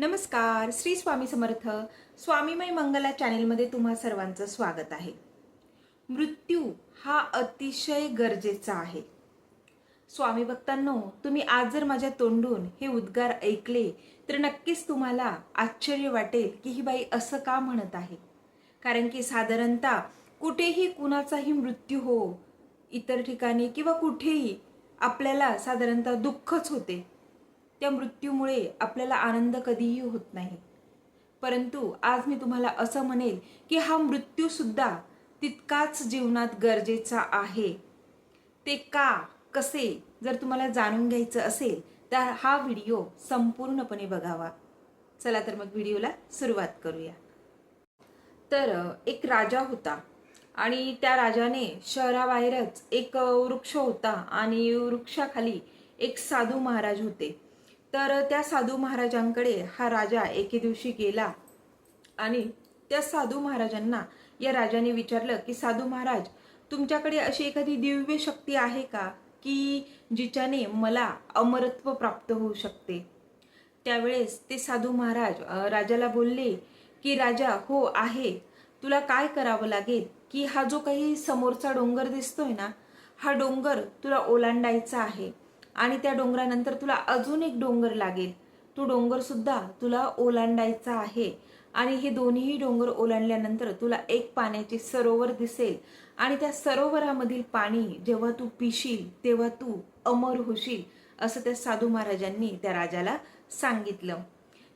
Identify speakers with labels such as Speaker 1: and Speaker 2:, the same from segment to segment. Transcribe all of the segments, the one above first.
Speaker 1: नमस्कार श्री स्वामी समर्थ. स्वामीमय मंगला चॅनेलमध्ये तुम्हा सर्वांचं स्वागत आहे. मृत्यू हा अतिशय गरजेचा आहे. स्वामी भक्तांनो तुम्ही आज जर माझ्या तोंडून हे उद्गार ऐकले तर नक्कीच तुम्हाला आश्चर्य वाटेल की ही बाई असं का म्हणत आहे. कारण की साधारणतः कुठेही कुणाचाही मृत्यू हो इतर ठिकाणी किंवा कुठेही आपल्याला साधारणतः दुःखच होते. त्या मृत्यूमुळे आपल्याला आनंद कधीही होत नाही. परंतु आज मी तुम्हाला असं म्हणेल की हा मृत्यूसुद्धा तितकाच जीवनात गरजेचा आहे. ते का कसे जर तुम्हाला जाणून घ्यायचं असेल तर हा व्हिडिओ संपूर्णपणे बघावा. चला तर मग व्हिडिओला सुरुवात करूया. तर एक राजा होता आणि त्या राजाने शहराबाहेरच एक वृक्ष होता आणि वृक्षाखाली एक साधू महाराज होते. तर त्या साधू महाराजांकडे हा राजा एके दिवशी गेला आणि त्या साधू महाराजांना या राजाने विचारलं की साधू महाराज तुमच्याकडे अशी एखादी दिव्य शक्ती आहे का की जिच्याने मला अमरत्व प्राप्त होऊ शकते? त्यावेळेस ते साधू महाराज राजाला बोलले की राजा हो आहे. तुला काय करावं लागेल की हा जो काही समोरचा डोंगर दिसतोय ना हा डोंगर तुला ओलांडायचा आहे. आणि त्या डोंगरानंतर तुला अजून एक डोंगर लागेल. तो डोंगर सुद्धा तुला ओलांडायचा आहे. आणि हे दोन्ही डोंगर ओलांडल्यानंतर तुला एक पाण्याचे सरोवर दिसेल. आणि त्या सरोवरामधील पाणी जेव्हा तू पिशील तेव्हा तू अमर होशील असं त्या साधू महाराजांनी त्या राजाला सांगितलं.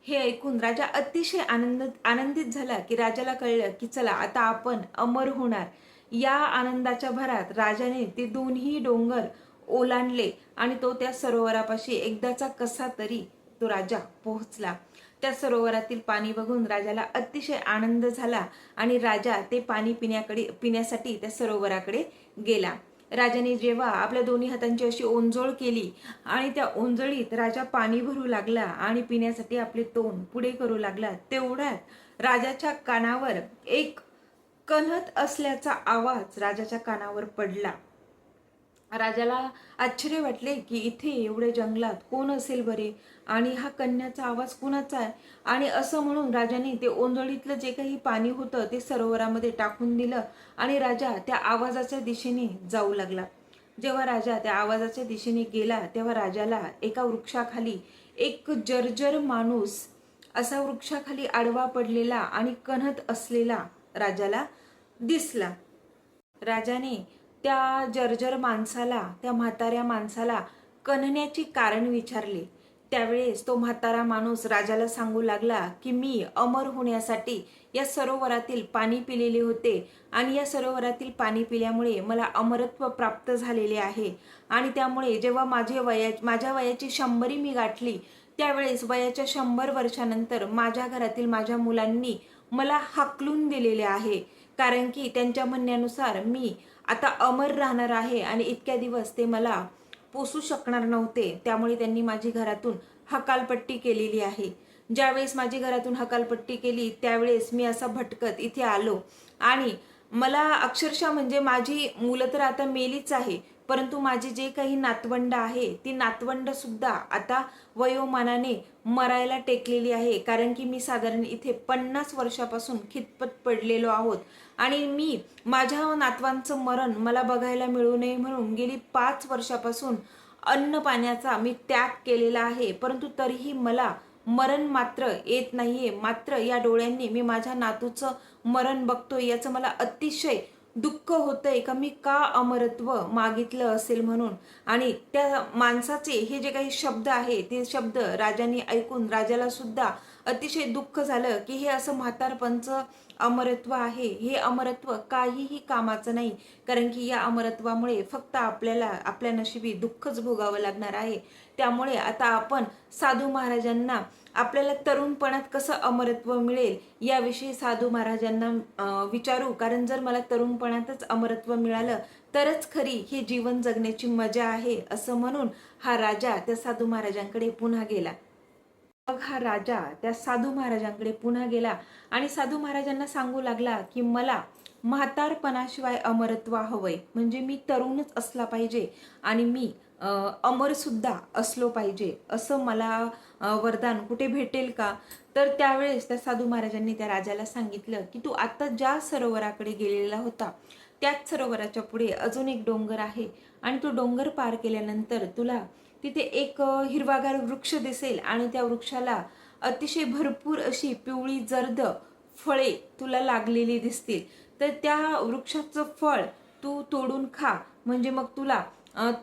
Speaker 1: हे ऐकून राजा अतिशय आनंद आनंदित झाला की राजाला कळलं की चला आता आपण अमर होणार. या आनंदाच्या भरात राजाने ते दोन्ही डोंगर ओलांडले आणि तो त्या सरोवरापाशी एकदाचा कसा तरी तो राजा पोहोचला. त्या सरोवरातील पाणी बघून राजाला अतिशय आनंद झाला आणि राजा ते पाणी पिण्याकडे पिण्यासाठी त्या सरोवराकडे गेला. राजाने जेव्हा आपल्या दोन्ही हातांची अशी ओंजोळ केली आणि त्या ओंजळीत राजा पाणी भरू लागला आणि पिण्यासाठी आपले तोंड पुढे करू लागला तेवढ्यात राजाच्या कानावर एक कणत असल्याचा आवाज राजाच्या कानावर पडला. राजाला आश्चर्य वाटले की इथे एवढ्या जंगलात कोण असेल बरे? आणि हा कन्याचा आवाज कुणाचा आहे? आणि असं म्हणून राजाने ते ओंजळीतलं जे काही पाणी होतं ते सरोवरामध्ये टाकून दिलं आणि राजा त्या आवाजाच्या दिशेने जाऊ लागला. जेव्हा राजा त्या आवाजाच्या दिशेने गेला तेव्हा राजाला एका वृक्षाखाली एक जर्जर माणूस असा वृक्षाखाली आडवा पडलेला आणि कणत असलेला राजाला दिसला. राजाने त्या जर्जर माणसाला त्या म्हाताऱ्या माणसाला कणण्याची कारण विचारले. त्यावेळेस तो म्हातारा माणूस राजाला सांगू लागला की मी अमर होण्यासाठी या सरोवरातील पाणी पिलेले होते आणि या सरोवरातील पाणी पिल्यामुळे मला अमरत्व प्राप्त झालेले आहे. आणि त्यामुळे जेव्हा माझे वया माझ्या वयाची शंभरी मी गाठली त्यावेळेस वयाच्या शंभर वर्षानंतर माझ्या घरातील माझ्या मुलांनी मला हाकलून दिलेले आहे. कारण की त्यांच्या म्हणण्यानुसार मी आता अमर राहणार आहे आणि इतक्या दिवस ते मला पोसू शकणार नव्हते त्यामुळे त्यांनी माझी घरातून हकालपट्टी केलेली आहे. ज्यावेळेस माझी घरातून हकालपट्टी केली त्यावेळेस मी असा भटकत इथे आलो. आणि मला अक्षरशः म्हणजे माझी मुलं तर आता मेलीच आहे परंतु माझी जे काही नातवंड आहे ती नातवंड सुद्धा आता वयोमानाने मरायला टेकलेली आहे. कारण की मी साधारण इथे पन्नास वर्षापासून खितपत पडलेलो आहोत. आणि मी माझ्या नातवांचं मरण मला बघायला मिळू नये म्हणून गेली पाच वर्षापासून अन्न पाण्याचा मी त्याग केलेला आहे. परंतु तरीही मला मरण मात्र येत नाहीये. मात्र या डोळ्यांनी मी माझ्या नातूचं मरण बघतोय याचं मला अतिशय दुःख होतंय का? मी का अमरत्व मागितलं असेल म्हणून? आणि त्या माणसाचे हे जे काही शब्द आहे ते शब्द राजाने ऐकून राजाला सुद्धा अतिशय दुःख झालं की हे असं म्हातारपणचं अमरत्व आहे. हे अमरत्व काहीही कामाचं नाही. कारण की या अमरत्वामुळे फक्त आपल्याला आपल्या नशिबी दुःखच भोगावं लागणार आहे. त्यामुळे आता आपण साधू महाराजांना आपल्याला तरुणपणात कसं अमरत्व मिळेल याविषयी साधू महाराजांना विचारू. कारण जर मला तरुणपणातच अमरत्व मिळालं तरच खरी ही जीवन जगण्याची मजा आहे असं म्हणून हा राजा त्या साधू महाराजांकडे पुन्हा गेला. मग हा राजा त्या साधू महाराजांकडे पुन्हा गेला आणि साधू महाराजांना सांगू लागला की मला म्हातारपणाशिवाय अमरत्व हवंय. म्हणजे मी तरुणच असला पाहिजे आणि मी अमरसुद्धा असलो पाहिजे असं मला वरदान कुठे भेटेल का? तर त्यावेळेस त्या साधू महाराजांनी त्या राजाला सांगितलं की तू आत्ता ज्या सरोवराकडे गेलेला होता त्याच सरोवराच्या पुढे अजून एक डोंगर आहे. आणि तो डोंगर पार केल्यानंतर तुला तिथे एक हिरवागार वृक्ष दिसेल आणि त्या वृक्षाला अतिशय भरपूर अशी पिवळी जर्द फळे तुला लागलेली दिसतील. तर त्या वृक्षाचं फळ तू तोडून खा. म्हणजे मग तुला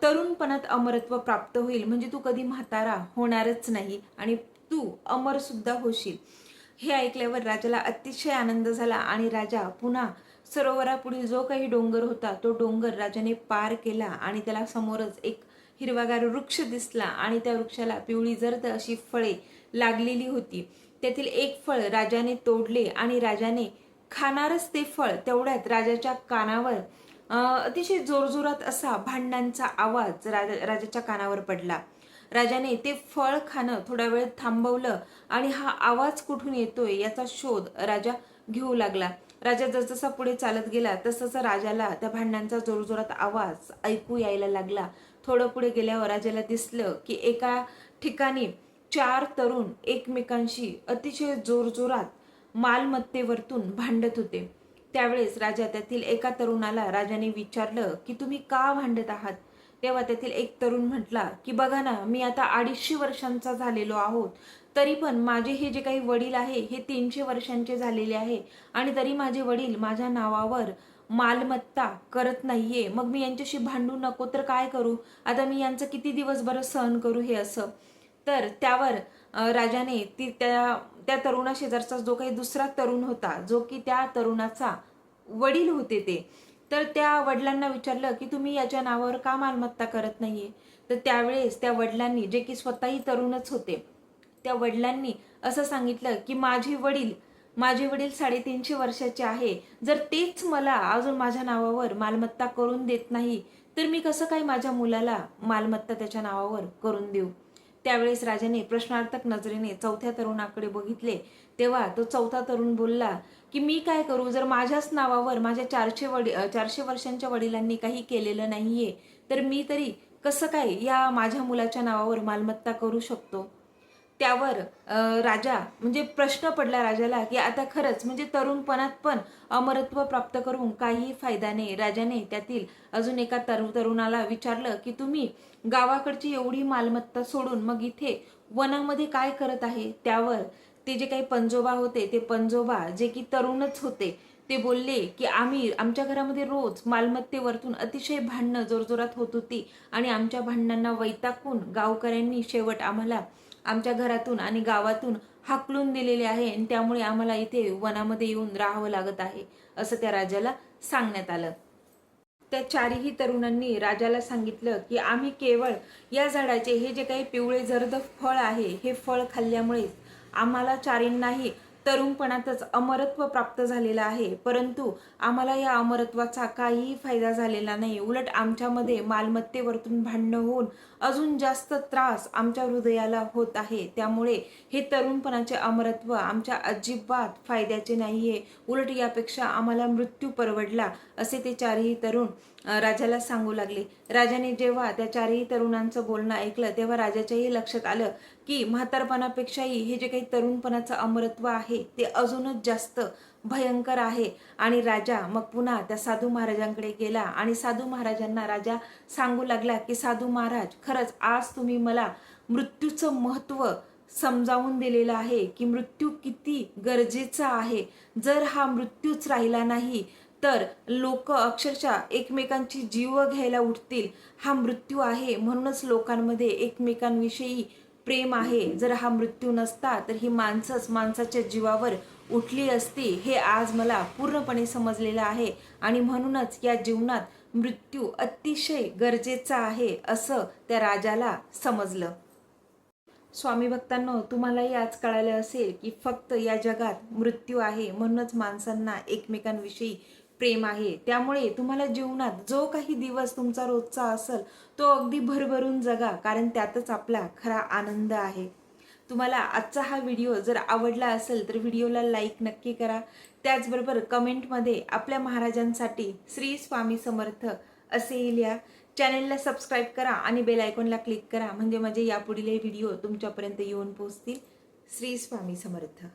Speaker 1: तरुणपणात अमरत्व प्राप्त होईल. म्हणजे तू कधी म्हातारा होणारच नाही आणि तू अमरसुद्धा होशील. हे ऐकल्यावर राजाला अतिशय आनंद झाला आणि राजा पुन्हा सरोवरापुढील जो काही डोंगर होता तो डोंगर राजाने पार केला आणि त्याला समोरच एक हिरवागार वृक्ष दिसला आणि त्या वृक्षाला पिवळी जर्द अशी फळे लागलेली होती. त्यातील एक फळ राजाने तोडले आणि राजाने खाणारच ते फळ तेवढ्यात राजाच्या कानावर अतिशय जोरजोरात असा भांडणांचा आवाज राजा राजाच्या कानावर पडला. राजाने ते फळ खाणं थोडा वेळ थांबवलं आणि हा आवाज कुठून येतोय याचा शोध राजा घेऊ लागला. राजा जसजसा पुढे चालत गेला तसतसा राजाला त्या भांडणांचा जोरजोरात आवाज ऐकू यायला लागला. थोडं पुढे गेल्यावर राजाला दिसलं की एका ठिकाणी चार तरुण एकमेकांशी अतिशय जोरजोरात मालमत्तेवरतून भांडत होते. त्यावेळेस राजा त्यातील एका तरुणाला राजाने विचारलं की तुम्ही का भांडत आहात? तेव्हा त्यातील एक तरुण म्हटला की बघा ना मी आता अडीचशे वर्षांचा झालेलो आहोत. तरी पण माझे हे जे काही वडील आहे हे तीनशे वर्षांचे झालेले आहे आणि तरी माझे वडील माझ्या नावावर मालमत्ता करत नाहीये. मग मी यांच्याशी भांडू नको तर काय करू? आता मी यांचं किती दिवस बरं सहन करू हे असं? तर त्यावर राजाने ती त्या त्या तरुणा शेजारचा जो काही दुसरा तरुण होता जो की त्या तरुणाचा वडील होते ते तर त्या वडिलांना विचारलं की तुम्ही याच्या नावावर का मालमत्ता करत नाहीये? तर त्यावेळेस त्या वडिलांनी जे की स्वतःही तरुणच होते त्या वडिलांनी असं सांगितलं की माझे वडील माझे वडील साडेतीनशे वर्षाचे आहे. जर तेच मला अजून माझ्या नावावर मालमत्ता करून देत नाही तर मी कसं काय माझ्या मुलाला मालमत्ता त्याच्या नावावर करून देऊ? त्यावेळेस राजाने प्रश्नार्थक नजरेने चौथ्या तरुणाकडे बघितले. तेव्हा तो चौथा तरुण बोलला की मी काय करू? जर माझ्याच नावावर माझ्या चारशे वडी चारशे वर्षांच्या वडिलांनी काही केलेलं नाहीये तर मी तरी कसं काय या माझ्या मुलाच्या नावावर मालमत्ता करू शकतो? त्यावर राजा म्हणजे प्रश्न पडला राजाला की आता खरंच म्हणजे तरुणपणात पण अमरत्व प्राप्त करून काही फायदा नाही राजाने त्यातील अजून एका तरु तरुणाला विचारलं की तुम्ही गावाकडची एवढी मालमत्ता सोडून मग इथे वनामध्ये काय करत आहे? त्यावर ते जे काही पंजोबा होते ते पंजोबा जे की तरुणच होते ते बोलले की आम्ही आमच्या घरामध्ये रोज मालमत्तेवरतून अतिशय भांडणं जोरजोरात होत होती आणि आमच्या भांडणांना वैतागून गावकऱ्यांनी शेवट आम्हाला आमच्या घरातून आणि गावातून हाकलून दिलेले आहे आणि त्यामुळे आम्हाला इथे वनामध्ये येऊन राहावं लागत आहे असं त्या राजाला सांगण्यात आलं. त्या चारही तरुणांनी राजाला सांगितलं की आम्ही केवळ या झाडाचे हे जे काही पिवळे जर्द फळ आहे हे फळ खाल्ल्यामुळे आम्हाला चारींनाही तरुणपणातच अमरत्व प्राप्त झालेलं आहे. परंतु आम्हाला या अमरत्वाचा काहीही फायदा झालेला नाही. उलट आमच्यामध्ये मालमत्तेवरतून भांडणं होऊन अजून जास्त त्रास आमच्या हृदयाला होत आहे. त्यामुळे हे तरुणपणाचे अमरत्व आमच्या अजिबात फायद्याचे नाहीये. उलट यापेक्षा आम्हाला मृत्यू परवडला असे ते चारही तरुण राजाला सांगू लागले. राजाने जेव्हा त्या चारही तरुणांचं बोलणं ऐकलं तेव्हा राजाच्याही लक्षात आलं की म्हातारपणापेक्षाही हे जे काही तरुणपणाचं अमरत्व आहे ते अजूनच जास्त. भयंकर आहे. आणि राजा मग पुन्हा त्या साधू महाराजांकडे गेला आणि साधू महाराजांना राजा सांगू लागला की साधू महाराज खरंच आज तुम्ही मला मृत्यूचं महत्त्व समजावून दिलेलं आहे की मृत्यू किती गरजेचा आहे. जर हा मृत्यूच राहिला नाही तर लोक अक्षरशः एकमेकांची जीव घ्यायला उठतील. हा मृत्यू आहे म्हणूनच लोकांमध्ये एकमेकांविषयी प्रेम आहे. जर हा मृत्यू नसता तर ही माणसंच माणसाच्या जीवावर उठली असती हे आज मला पूर्णपणे समजलेलं आहे आणि म्हणूनच या जीवनात मृत्यू अतिशय गरजेचा आहे असं त्या राजाला समजलं. स्वामी भक्तांनो तुम्हालाही आज कळालं असेल की फक्त या जगात मृत्यू आहे म्हणूनच माणसांना एकमेकांविषयी प्रेम आहे. त्यामुळे तुम्हाला जीवनात जो काही दिवस तुमचा रोजचा असेल तो अगदी भरभरून जगा कारण त्यातच आपला खरा आनंद आहे. तुम्हाला आजचा हा व्हिडिओ जर आवडला असेल तर व्हिडिओला लाईक नक्की करा. त्याचबरोबर कमेंटमध्ये आपल्या महाराजांसाठी श्री स्वामी समर्थ असेही लिहा. चॅनेलला सबस्क्राईब करा आणि बेल आयकॉनला क्लिक करा. म्हणजे माझे यापुढील व्हिडिओ तुमच्यापर्यंत येऊन पोहोचतील. श्री स्वामी समर्थ.